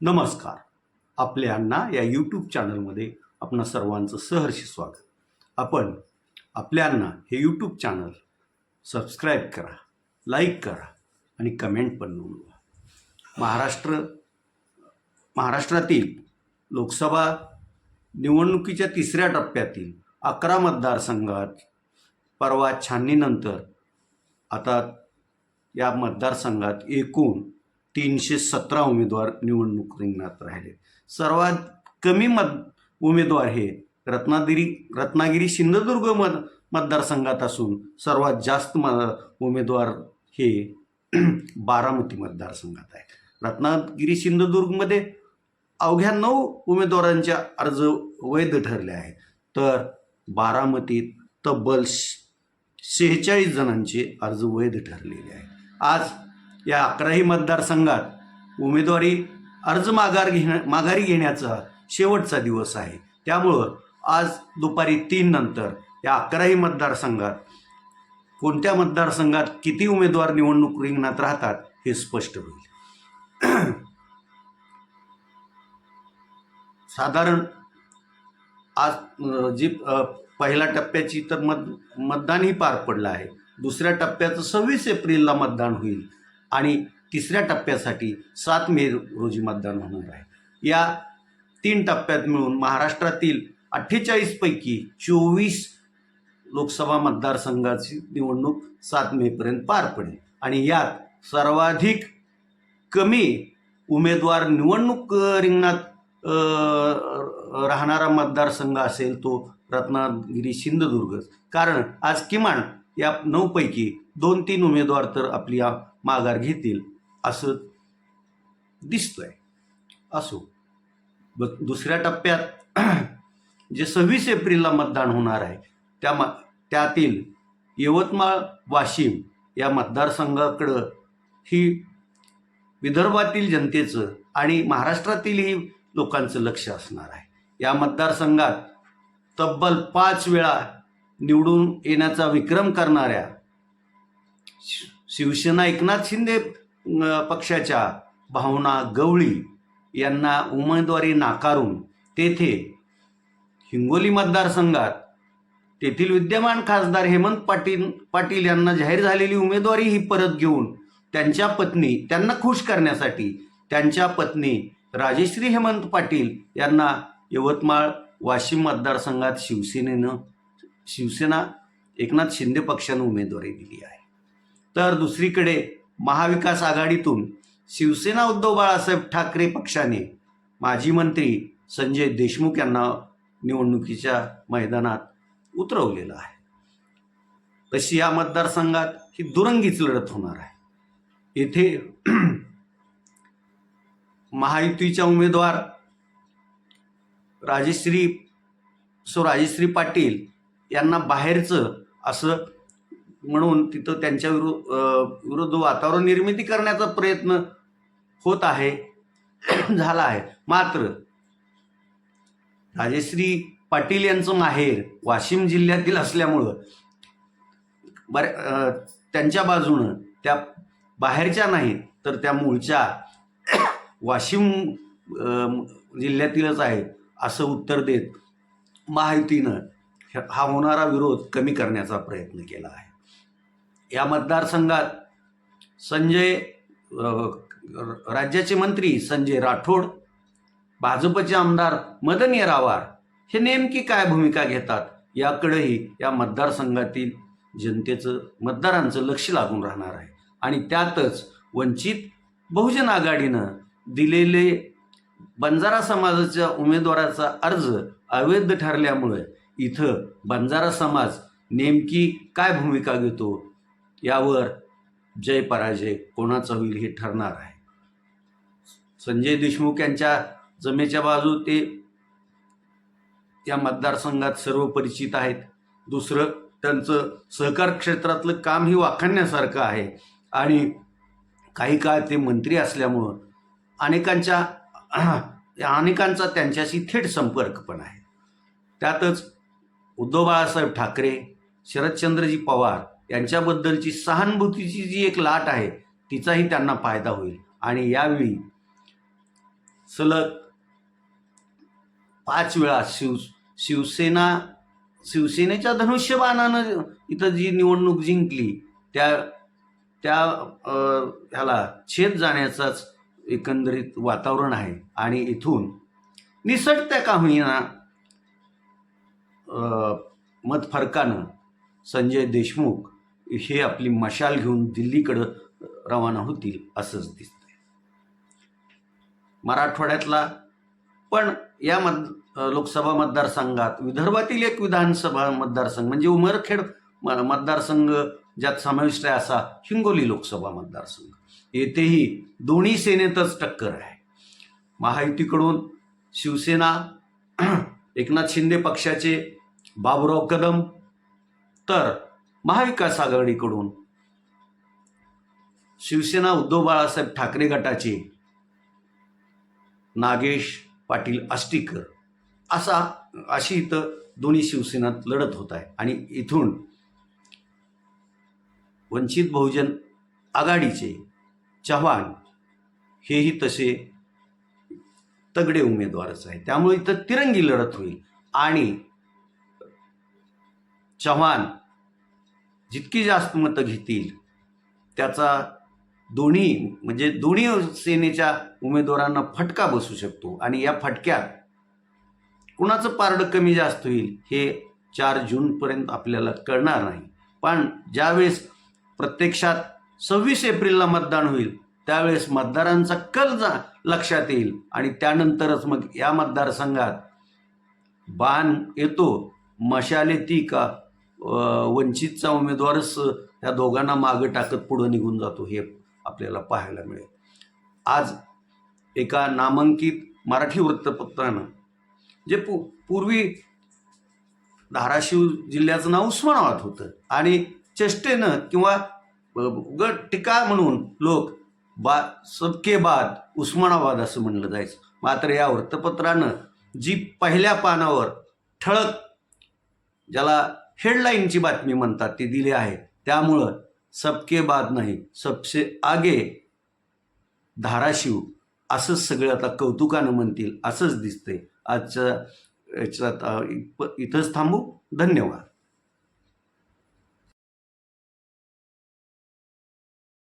नमस्कार. आपल्यांना या यूट्यूब चॅनलमध्ये आपण सर्वांचं सहर्ष स्वागत. आपण आपल्यांना हे यूट्यूब चॅनल सबस्क्राईब करा लाईक करा आणि कमेंट पण नोंदवा. महाराष्ट्र महाराष्ट्रातील लोकसभा निवडणुकीच्या तिसऱ्या टप्प्यातील अकरा मतदारसंघात परवा छाननीनंतर आता या मतदारसंघात एकूण तीनशे सतरा उमेदवार निवडणूक रिंगणात राहिले. सर्वात कमी मत उमेदवार हे रत्नागिरी रत्नागिरी सिंधुदुर्ग मत मतदारसंघात असून सर्वात जास्त म उमेदवार हे बारामती मतदारसंघात आहे रत्नागिरी सिंधुदुर्गमध्ये अवघ्या नऊ उमेदवारांच्या अर्ज वैध ठरले आहेत. तर बारामतीत तब्बल शेहेचाळीस जणांचे अर्ज वैध ठरलेले आहेत. आज या अकराही मतदारसंघात उमेदवारी अर्ज माघार घेण्या माघारी घेण्याचा शेवटचा दिवस आहे. त्यामुळं आज दुपारी तीन नंतर या अकराही मतदारसंघात कोणत्या मतदारसंघात किती उमेदवार निवडणूक रिंगणात राहतात हे स्पष्ट होईल. साधारण आज जी पहिल्या टप्प्याची तर मत मतदानही पार पडलं आहे. दुसऱ्या टप्प्याचं सव्वीस एप्रिलला मतदान होईल. आणि तिसऱ्या टप्प्यासाठी सात मे रोजी मतदान होणार आहे. या तीन टप्प्यात मिळून महाराष्ट्रातील अठ्ठेचाळीसपैकी चोवीस लोकसभा मतदारसंघाची निवडणूक सात मेपर्यंत पार पडेल. आणि यात सर्वाधिक कमी उमेदवार निवडणूक रिंगणात राहणारा मतदारसंघ असेल तो रत्नागिरी सिंधुदुर्ग कारण आज किमान या नऊपैकी दोन तीन उमेदवार तर आपली माघार घेतील असं दिसतोय. असो. ब दुसऱ्या टप्प्यात जे सव्वीस एप्रिलला मतदान होणार आहे त्या म त्यातील यवतमाळ वाशिम या मतदारसंघाकडं ही विदर्भातील जनतेचं आणि महाराष्ट्रातीलही लोकांचं लक्ष असणार आहे. या मतदारसंघात तब्बल पाच वेळा निवडून येण्याचा विक्रम करणाऱ्या शिवसेना एकनाथ शिंदे पक्षाच्या भावना गवळी यांना उमेदवारी नाकारून तेथे हिंगोली मतदारसंघात तेथील विद्यमान खासदार हेमंत पाटील पाटील यांना जाहीर झालेली उमेदवारी ही परत घेऊन त्यांच्या पत्नी त्यांना खुश करण्यासाठी त्यांच्या पत्नी राजेश्री हेमंत पाटील यांना यवतमाळ वाशिम मतदारसंघात शिवसेनेनं शिवसेना एकनाथ शिंदे पक्षानं उमेदवारी दिली आहे. तर दुसरीकडे महाविकास आघाडीतून शिवसेना उद्धव बाळासाहेब ठाकरे पक्षाने माजी मंत्री संजय देशमुख यांना निवडणुकीच्या मैदानात उतरवलेलं आहे. तशी या मतदारसंघात ही दुरंगीच लढत होणार आहे. येथे महायुतीच्या उमेदवार राजेश्री सो राजेश्री पाटील यांना बाहेरचं असं म्हणून तिथं त्यांच्या विरु विरुद्ध वातावरण निर्मिती करण्याचा प्रयत्न होत आहे झाला आहे. मात्र राजेश्री पाटील यांचं माहेर वाशिम जिल्ह्यातील असल्यामुळं बऱ्या त्यांच्या बाजूनं त्या बाहेरच्या नाहीत तर त्या मूळच्या वाशिम जिल्ह्यातीलच आहे असं उत्तर देत महायुतीनं हा होणारा विरोध कमी करण्याचा प्रयत्न केला आहे. या मतदारसंघात संजय राज्याचे मंत्री संजय राठोड भाजपचे आमदार मदन येरावार हे नेमकी काय भूमिका घेतात याकडेही या मतदारसंघातील जनतेचं मतदारांचं लक्ष लागून राहणार आहे. आणि त्यातच वंचित बहुजन आघाडीनं दिलेले बंजारा समाजाच्या उमेदवाराचा अर्ज अवैध ठरल्यामुळे इथं बंजारा समाज नेमकी काय भूमिका घेतो यावर जय पराजय कोणाचा होईल हे ठरणार आहे. संजय देशमुख यांच्या जमेच्या बाजू ते या मतदारसंघात सर्व परिचित आहेत. दुसरं त्यांचं सहकार क्षेत्रातलं काम ही वाखाणण्यासारखं आहे. आणि काही काळ ते मंत्री असल्यामुळं अनेकांच्या अनेकांचा त्यांच्याशी थेट संपर्क पण आहे. त्यातच उद्धव बाळासाहेब ठाकरे शरदचंद्रजी पवार यांच्याबद्दलची सहानुभूतीची जी एक लाट आहे तिचाही त्यांना फायदा होईल. आणि यावेळी सलग पाच वेळा शिव शिवसेना शिवसेनेच्या धनुष्यबाणानं इथं जी निवडणूक जिंकली त्या त्या ह्याला छेद जाण्याचाच एकंदरीत वातावरण आहे. आणि इथून निसटत्या का होईना मतफरकानं संजय देशमुख हे आपली मशाल घेऊन दिल्लीकडं रवाना होतील असंच दिसतंय. मराठवाड्यातला पण या मत लोकसभा मतदारसंघात विदर्भातील एक विधानसभा मतदारसंघ म्हणजे उमरखेड म- मतदारसंघ ज्यात समाविष्ट आहे असा हिंगोली लोकसभा मतदारसंघ. येथेही दोन्ही सेनेतच टक्कर आहे. महायुतीकडून शिवसेना एकनाथ शिंदे पक्षाचे बाबुराव कदम तर महाविकास आघाडीकडून शिवसेना उद्धव बाळासाहेब ठाकरे गटाचे नागेश पाटील आष्टीकर असा अशी इथं दोन्ही शिवसेनात लढत होत आहे. आणि इथून वंचित बहुजन आघाडीचे चव्हाण हेही तसे तगडे उमेदवारच आहे त्यामुळे इथं तिरंगी लढत होईल. आणि चव्हाण जितकी जास्त मतं घेतील त्याचा दोन्ही म्हणजे दोन्ही सेनेच्या उमेदवारांना फटका बसू शकतो. आणि या फटक्यात कुणाचं पारडं कमी जास्त होईल हे चार जूनपर्यंत आपल्याला कळणार नाही. पण ज्यावेळेस प्रत्यक्षात सव्वीस एप्रिलला मतदान होईल त्यावेळेस मतदारांचा कल जा लक्षात येईल. आणि त्यानंतरच मग या मतदारसंघात बाण येतो मशाले ती का वंचितचा उमेदवारच त्या दोघांना मागं टाकत पुढं निघून जातो हे आपल्याला पाहायला मिळेल. आज एका नामांकित मराठी वृत्तपत्रानं जे पू पूर्वी धाराशिव जिल्ह्याचं नाव उस्मानाबाद होतं आणि चेष्टेनं किंवा गट टीका म्हणून लोक बा सबके बाद उस्मानाबाद असं म्हणलं जायचं. मात्र या वृत्तपत्रानं जी पहिल्या पानावर ठळक ज्याला हेडलाईनची बातमी म्हणतात ती दिली आहे. त्यामुळं सबके बाद नाही सबसे आगे धाराशिव असंच सगळं आता कौतुकानं म्हणतील असंच दिसतंय. आजच्या याच्यात इथंच थांबू. धन्यवाद.